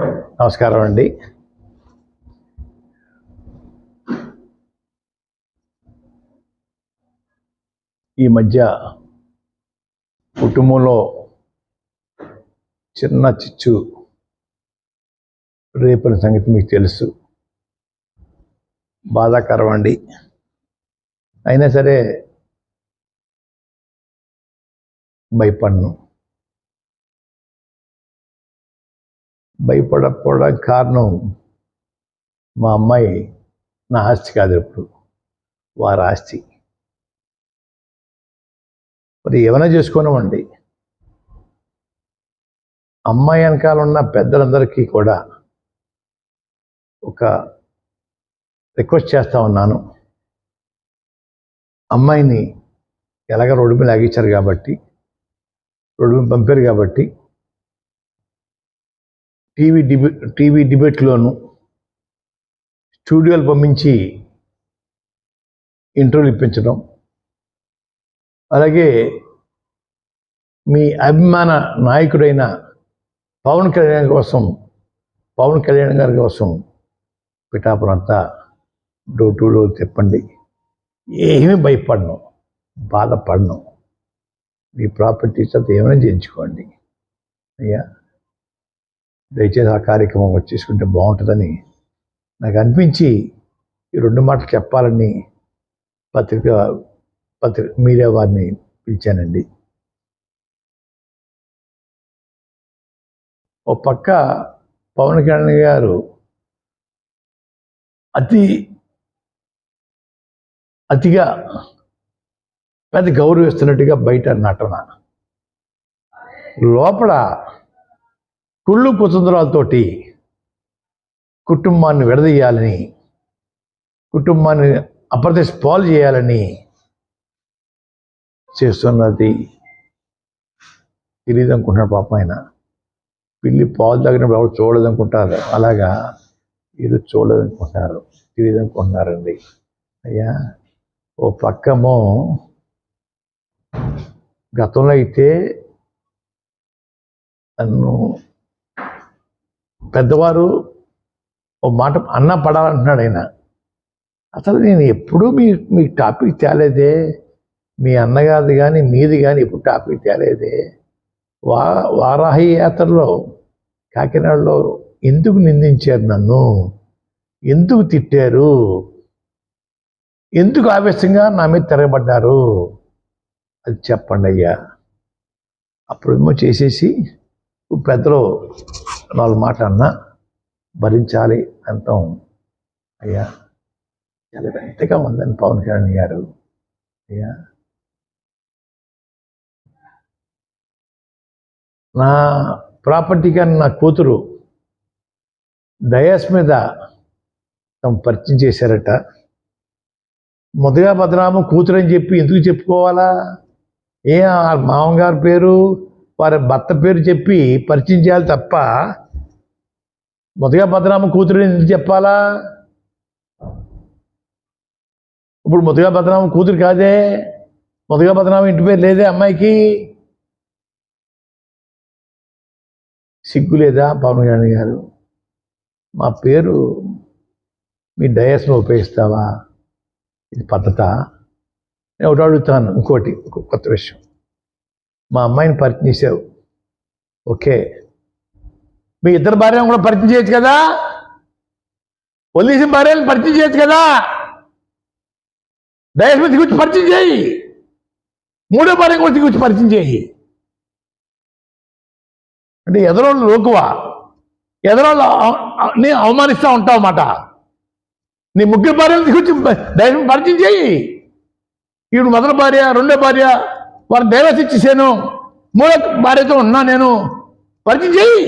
నమస్కారం అండి. ఈ మధ్య కుటుంబంలో చిన్న చిచ్చు రేపిన సంగతి మీకు తెలుసు. బాధాకరం అండి. అయినా సరే భయపడను. భయపడకపోవడానికి కారణం మా అమ్మాయి నా ఆస్తి కాదు ఇప్పుడు వారి ఆస్తి. మరి ఏమైనా చేసుకోనివ్వండి. అమ్మాయి వెనకాల ఉన్న పెద్దలందరికీ కూడా ఒక రిక్వెస్ట్ చేస్తా ఉన్నాను. అమ్మాయిని ఎలాగ రోడ్డు మీద ఆగించారు కాబట్టి రోడ్డు మీద పంపారు కాబట్టి టీవీ డిబే టీవీ డిబేట్లోను స్టూడియోలు పంపించి ఇంటర్వ్యూలు ఇప్పించడం. అలాగే మీ అభిమాన నాయకుడైన పవన్ కళ్యాణ్ కోసం పవన్ కళ్యాణ్ గారి కోసం పిఠాపురం అంతా డోర్ టు డోర్ తిప్పండి. ఏమీ భయపడను బాధపడను. మీ ప్రాపర్టీస్ అంతా ఏమైనా చేయించుకోండి. అయ్యా? దయచేసి ఆ కార్యక్రమం వచ్చేసుకుంటే బాగుంటుందని నాకు అనిపించి ఈ రెండు మాటలు చెప్పాలని పత్రిక పత్రిక మీడియా వారిని పిలిచానండి. ఓ పక్క పవన్ కళ్యాణ్ గారు అతి అతిగా పెద్ద గౌరవిస్తున్నట్టుగా బయట నటన. లోపల కుళ్ళు కుతంత్రాలతోటి కుటుంబాన్ని విడదీయాలని కుటుంబాన్ని అప్రదేశ్ పాలు చేయాలని చేస్తున్నది తెలియదు అనుకుంటున్నాడు పాపం ఆయన. పిల్లి పాలు తాగినప్పుడు ఎవరు చూడదనుకుంటారు అలాగా వీళ్ళు చూడదనుకుంటున్నారు తెలియదు అనుకుంటున్నారండి. అయ్యా ఓ పక్కమో గతంలో అయితే నన్ను పెద్దవారు ఓ మాట అన్న పడాలంటున్నాడు ఆయన. అసలు నేను ఎప్పుడూ మీ మీ టాపిక్ తేలేదే. మీ అన్నగారిది కానీ మీది కానీ ఎప్పుడు టాపిక్ తేలేదే. వా వారాహి యాత్రలో కాకినాడలో ఎందుకు నిందించారు నన్ను? ఎందుకు తిట్టారు? ఎందుకు ఆవేశంగా నా మీద తిరగబడ్డారు? అది చెప్పండి అయ్యా. అప్పుడేమో చేసేసి పెద్దలు నాలుగు మాట అన్నా భరించాలి అంటాం అయ్యా చాలా ఎంతగా ఉందని పవన్ కళ్యాణ్ గారు అయ్యా. నా ప్రాపర్టీ కానీ నా కూతురు డయాస్ మీద తమ పరిచయం చేశారట. మొదగా భద్రామ కూతురు అని చెప్పి ఎందుకు చెప్పుకోవాలా? ఏ ఆ మామగారి పేరు? వారి భర్త పేరు చెప్పి పరిచయం చేయాలి తప్ప మొదగా భద్రామ కూతురు ఎందుకు చెప్పాలా? ఇప్పుడు మొదగా భద్రామ కూతురు కాదే మొదగా భద్రామ ఇంటి పేరు లేదే అమ్మాయికి? సిగ్గు లేదా పవన్ కళ్యాణ్ గారు? మా పేరు మీ డయాస్ను ఉపయోగిస్తావా? ఇది పద్ధత? నేను ఒకటి అడుగుతాను ఇంకోటి కొత్త విషయం. మా అమ్మాయిని పరిచయం చేసావు ఓకే. మీ ఇద్దరు భార్యను కూడా పరిచయం చేయొచ్చు కదా? వదిలేసిన భార్యను పరిచయం చేయొచ్చు కదా? డయాస్ మీద పరిచయం చేయి. మూడో భార్య కూడా తీసుకొచ్చి పరిచయం చేయి. అంటే ఎదరోళ్ళు లోకువా? ఎదరోళ్ళు నీ అవమానిస్తూ ఉంటావు అన్నమాట. నీ ముగ్గురు భార్యలు తీసుకొచ్చి దైవం పరిచయం చేయి. ఈవిడ మొదటి భార్య రెండో భార్య వారి దేవత ఇచ్చేసాను మూడో భార్యతో ఉన్నా నేను పరిచయం చేయి.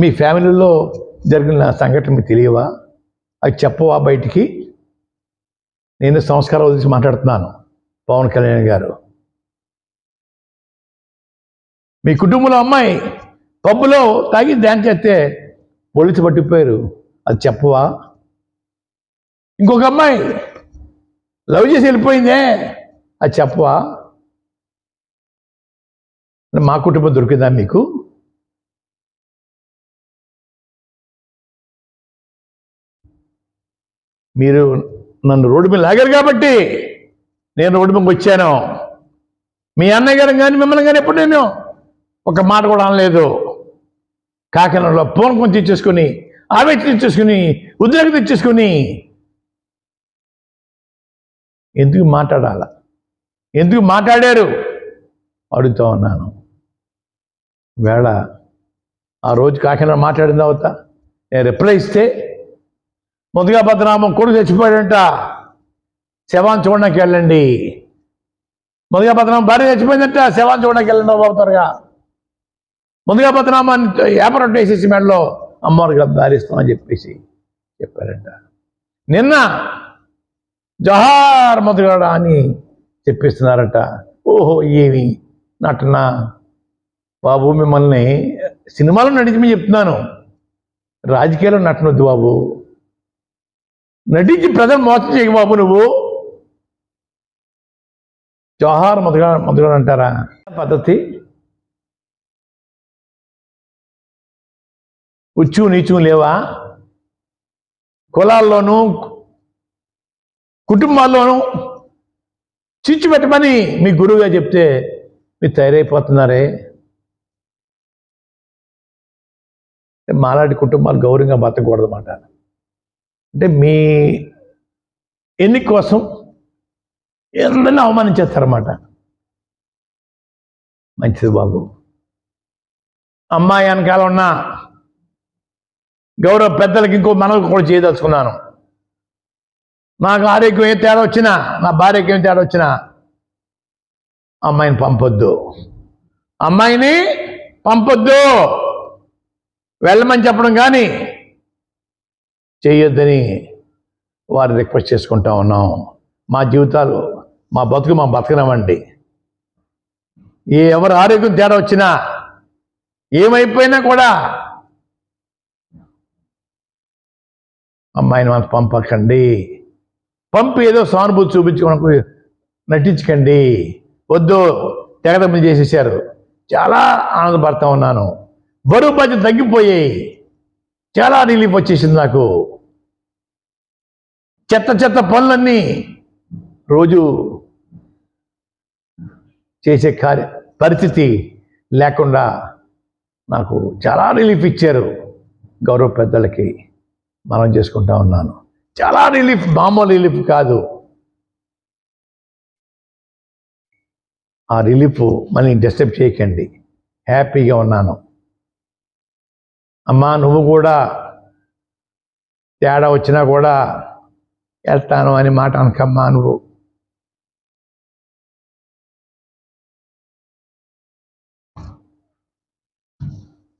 మీ ఫ్యామిలీలో జరిగిన సంఘటన మీకు తెలియవా? అది చెప్పవా బయటికి? నేను సంస్కారం వదిలిసి మాట్లాడుతున్నాను పవన్ కళ్యాణ్ గారు. మీ కుటుంబంలో అమ్మాయి పబ్బులో తాగి డ్యాన్స్ చేస్తే పోలీసు పట్టిపోయారు అది చెప్పవా? ఇంకొక అమ్మాయి లవ్ చేసి వెళ్ళిపోయిందే. అది చెప్పవా? మా కుటుంబం దొరికిందా మీకు? మీరు నన్ను రోడ్డు మీద లాగారు కాబట్టి నేను రోడ్డు మీదకి వచ్చాను. మీ అన్నయ్య గారు కానీ మిమ్మల్ని కానీ ఎప్పుడు నేను ఒక మాట కూడా అనలేదు. కాకినాడలో పూనకం తెచ్చేసుకుని ఆవేశం తెచ్చేసుకుని ఉద్రేకం తెచ్చేసుకుని ఎందుకు మాట్లాడాల? ఎందుకు మాట్లాడారు? అడుగుతా ఉన్నాను. వేళ ఆ రోజు కాకినాడ మాట్లాడిన తర్వాత నేను రిప్లై ఇస్తే ముదుగా భద్రనామం కొడుకు చచ్చిపోయాడంట. శవాన్ని చూడడానికి వెళ్ళండి. ముదుగా భద్రనామం భార్య చచ్చిపోయిందంట. శవాన్ని చూడడానికి వెళ్ళండి బాబు త్వరగా. ముందుగా భద్రనామాన్ని ఏపరొట్టు వేసేసి మెడలో అమ్మవారికి దారిస్తామని చెప్పేసి చెప్పారంట. నిన్న జహార్ మధుగాడ అని చెప్పిస్తున్నారట. ఓహో ఏమి? నటన? బాబు మిమ్మల్ని సినిమాలో నటించమని చెప్తున్నాను. రాజకీయాల్లో నటనొద్దు బాబు. నటించి ప్రజలు మోసం చేయకు బాబు నువ్వు. జోహార్ మధుగా మధుగాడు అంటారా? పద్ధతి? ఉచ్చు నీచు లేవా? కులాల్లోనూ కుటుంబాల్లోనూ చిచ్చు పెట్టమని మీ గురువుగా చెప్తే మీరు తయారైపోతున్నారే? మాలాంటి కుటుంబాలు గౌరవంగా బతకూడదన్నమాట. అంటే మీ ఎన్నిక కోసం అందరినీ అవమానించేస్తారన్నమాట. మంచిది బాబు. అమ్మాయి వెనకాల ఉన్న గౌరవ పెద్దలకి ఇంకో మనకు కూడా చేయదలుచుకున్నాను. నాకు ఆరోగ్యం ఏ తేడా వచ్చినా నా భార్యకి ఏం తేడా వచ్చినా అమ్మాయిని పంపొద్దు. అమ్మాయిని పంపొద్దు. వెళ్ళమని చెప్పడం కానీ చేయొద్దని వారు రిక్వెస్ట్ చేసుకుంటా ఉన్నాం. మా జీవితాలు మా బతుకు మా బతకనివ్వండి ఏ ఎవరు ఆరోగ్యం తేడా వచ్చినా ఏమైపోయినా కూడా అమ్మాయిని మనకు పంపకండి. పంపి ఏదో సానుభూతి చూపించుకోవడానికి నటించకండి. వద్దు తెగదమ్మలు చేసేసారు చాలా ఆనందపడతా ఉన్నాను. బరువు బాధ్యత తగ్గిపోయాయి చాలా రిలీఫ్ వచ్చేసింది నాకు. చెత్త చెత్త పనులన్నీ రోజు చేసే కార్య పరిస్థితి లేకుండా నాకు చాలా రిలీఫ్ ఇచ్చారు గౌరవ పెద్దలకి. మనం చేసుకుంటా ఉన్నాను. చాలా రిలీఫ్ మామూలు రిలీఫ్ కాదు. ఆ రిలీఫ్ మళ్ళీ డిస్టర్బ్ చేయకండి. హ్యాపీగా ఉన్నాను. అమ్మా నువ్వు కూడా తేడా వచ్చినా కూడా వెళ్తాను అని మాట అనకమ్మా నువ్వు.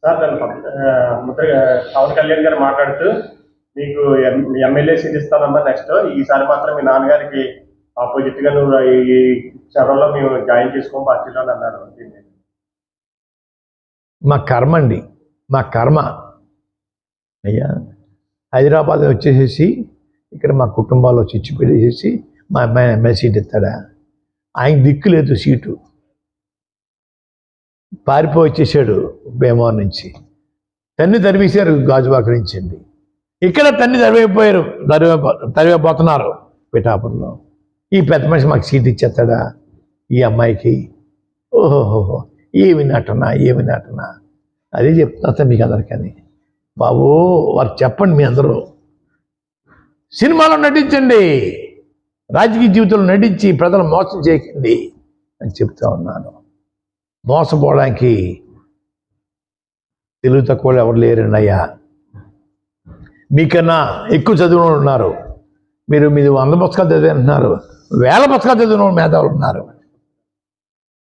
సార్ ముద్ర పవన్ కళ్యాణ్ గారు మాట్లాడుతూ మీకు ఎం- ఎమ్మెల్యే సీట్ ఇస్తానమ్మా నెక్స్ట్ ఈసారి మాత్రం మీ నాన్నగారికి ఆపోజిట్గా నువ్వు ఈ ఈ మేము జాయిన్ చేసుకోం పార్టీలో అన్నారు మా కర్మ అండి. మా కర్మ. అయ్యా హైదరాబాద్ వచ్చేసేసి ఇక్కడ మా కుటుంబాల్లో చిచ్చు పెట్టేసేసి మా అమ్మాయి ఎమ్మెల్యే సీట్ ఇస్తాడా? ఆయన దిక్కు లేదు సీటు. పారిపోయి వచ్చేసాడు భీమవరం నుంచి. తన్ని తరిమేశారు గాజువాక నుంచి అండి. ఇక్కడ తన్ని తరివైపోయారు తరివై తరివేపోతున్నారు పిఠాపురంలో. ఈ పెద్ద మనిషి మాకు సీట్ ఇచ్చేస్తాడా? ఈ అమ్మాయికి? ఓహోహోహో ఏమి నటన ఏమి నటన? అదే చెప్తా మీకు అందరికని. బాబు వారు చెప్పండి మీ అందరూ. సినిమాలో నటించండి రాజకీయ జీవితంలో నటించి ప్రజలు మోసం చేయకండి అని చెప్తా ఉన్నాను. మోసపోవడానికి తెలుగు తక్కువ ఎవరు లేరండి అయ్యా? మీకన్నా ఎక్కువ చదివిన వాళ్ళు ఉన్నారు. మీరు మీది వంద పుస్తకాలు చదివి అంటున్నారు. వేల పుస్తకాలు చదివిన మేధావులు ఉన్నారు.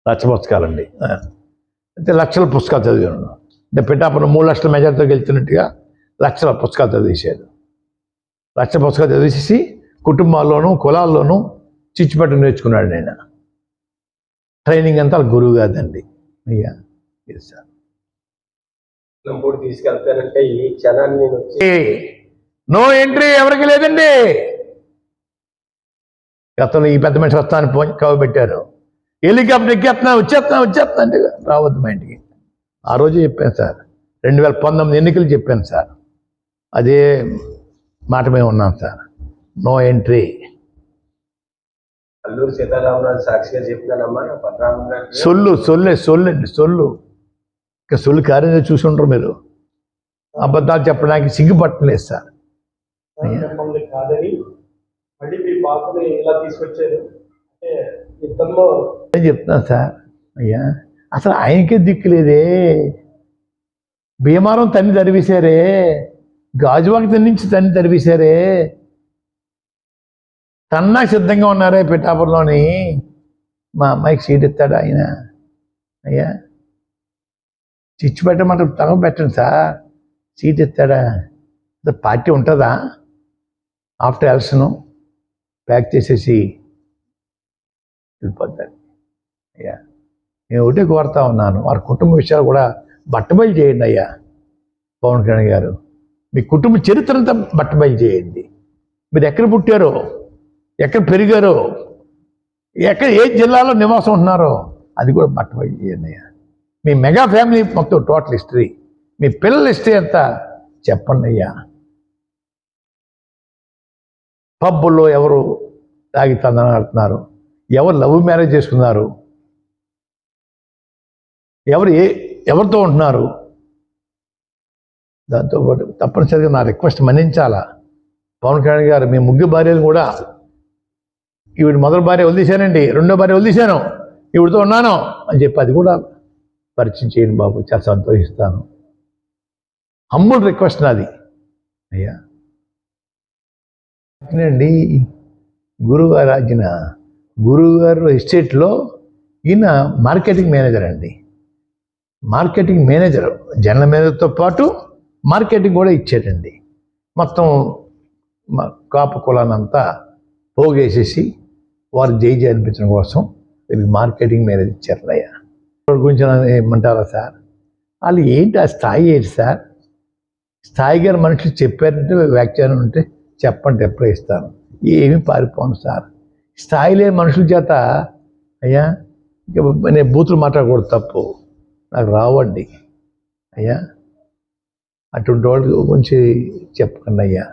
లక్ష పుస్తకాలండి. అయితే లక్షల పుస్తకాలు చదివాను. అంటే పిఠాపురం మూడు లక్షల మెజార్టీతో గెలుతున్నట్టుగా లక్షల పుస్తకాలు చదివేశాడు లక్ష పుస్తకాలు చదివేసి కుటుంబాల్లోనూ కులాల్లోనూ చిచ్చుపెట్ట నేర్చుకున్నాడు నేను. ట్రైనింగ్ అంతా గురువు కాదండి అయ్యా సార్? తీసుకెళ్తానంటే ఈ క్షణాన్ని నేను వచ్చి నో ఎంట్రీ ఎవరికి లేదండి. గతంలో ఈ పెద్ద మనిషి వస్తాను కవ పెట్టారు. హెలికాప్టర్ ఎక్కేస్తున్నా వచ్చేస్తున్నా వచ్చేస్తున్నా అంటే రావద్దు మా ఇంటికి. ఆ రోజు చెప్పాను సార్. రెండు వేల పంతొమ్మిది ఎన్నికలు చెప్పాను సార్. అదే మాట మేము ఉన్నాం sir. No entry. Alluri Sitaramaraju సాక్షిగా చెప్తానమ్మా సొల్లు సొల్లే సొల్లండి సొల్లు. ఇంకా సొల్లు కార్యం చూసి ఉంటారు మీరు. అబద్ధాలు చెప్పడానికి సిగ్గుపట్టలేదు సార్. మిమ్మల్ని కాదని మళ్ళీ మీ పాపని ఇలా తీసుకొచ్చారు? అంటే ఇద్దరిలో నేను చెప్తున్నాను సార్. అయ్యా అసలు ఆయనకే దిక్కు లేదే. భీమారం తన్ని తరివేశారే. గాజువాకి తన్ని నుంచి తన్ని తరివేశారే. తన్నా సిద్ధంగా ఉన్నారే పిఠాపురంలోని. మా అమ్మాయికి సీట్ ఇస్తాడు ఆయన. అయ్యా చిచ్చు పెట్టమంటే తగ పెట్టండి సార్. సీట్ ఇస్తాడా? పార్టీ ఉంటుందా? ఆఫ్టర్ ఎలక్షను ప్యాక్ చేసేసి వెళ్ళిపోతాడు అయ్యా నేను ఒకటే కోరుతా ఉన్నాను. వారి కుటుంబ విషయాలు కూడా బట్టబయలు చేయండి అయ్యా. పవన్ కళ్యాణ్ గారు మీ కుటుంబ చరిత్ర అంతా బట్టబయలు చేయండి. మీరు ఎక్కడ పుట్టారో ఎక్కడ పెరిగారో ఎక్కడ ఏ జిల్లాలో నివాసం ఉంటున్నారో అది కూడా బట్టబయలు చేయండి అయ్యా. మీ మెగా ఫ్యామిలీ మొత్తం టోటల్ హిస్టరీ మీ పిల్లల హిస్టరీ అంతా చెప్పండి అయ్యా. పబ్బుల్లో ఎవరు తాగి తందనాడుతున్నారు? ఎవరు లవ్ మ్యారేజ్ చేసుకున్నారు? ఎవరు ఏ ఎవరితో ఉంటున్నారు? దాంతోపాటు తప్పనిసరిగా నా రిక్వెస్ట్ మన్నించాలా? పవన్ కళ్యాణ్ గారు మీ ముగ్గురు భార్యలు కూడా ఈవిడ మొదటి భార్య వదిలేశానండి రెండో భార్య వదిలేశాను ఈవిడతో ఉన్నాను అని చెప్పి అది కూడా పరిచయం చేయండి బాబు చాలా సంతోషిస్తాను. హంబుల్ రిక్వెస్ట్ నాది. అయ్యా. అండి గురువుగారు ఆజ్ఞ గురువుగారు ఎస్టేట్లో ఈయన మార్కెటింగ్ మేనేజర్ అండి. మార్కెటింగ్ మేనేజర్ జనరల్ మేనేజర్తో పాటు మార్కెటింగ్ కూడా ఇచ్చాడండి మొత్తం కాపు కులానంతా పోగేసేసి వారు జై జై అనిపించడం కోసం వీరికి మార్కెటింగ్ మేనేజర్ ఇచ్చారు అయ్యా గురించి ఏమంటారా సార్? వాళ్ళు ఏంటి ఆ స్థాయి ఏంటి సార్? స్థాయి గారు మనుషులు చెప్పారంటే వ్యాఖ్యానం ఉంటే చెప్పండి ఎప్పుడే ఇస్తాను. ఏమి పారిపోను సార్. స్థాయి లేని మనుషుల చేత అయ్యా నేను బూతులు మాట్లాడకూడదు తప్పు. నాకు రావండి. అయ్యా అటువంటి వాళ్ళకి గురించి చెప్పకండి అయ్యా.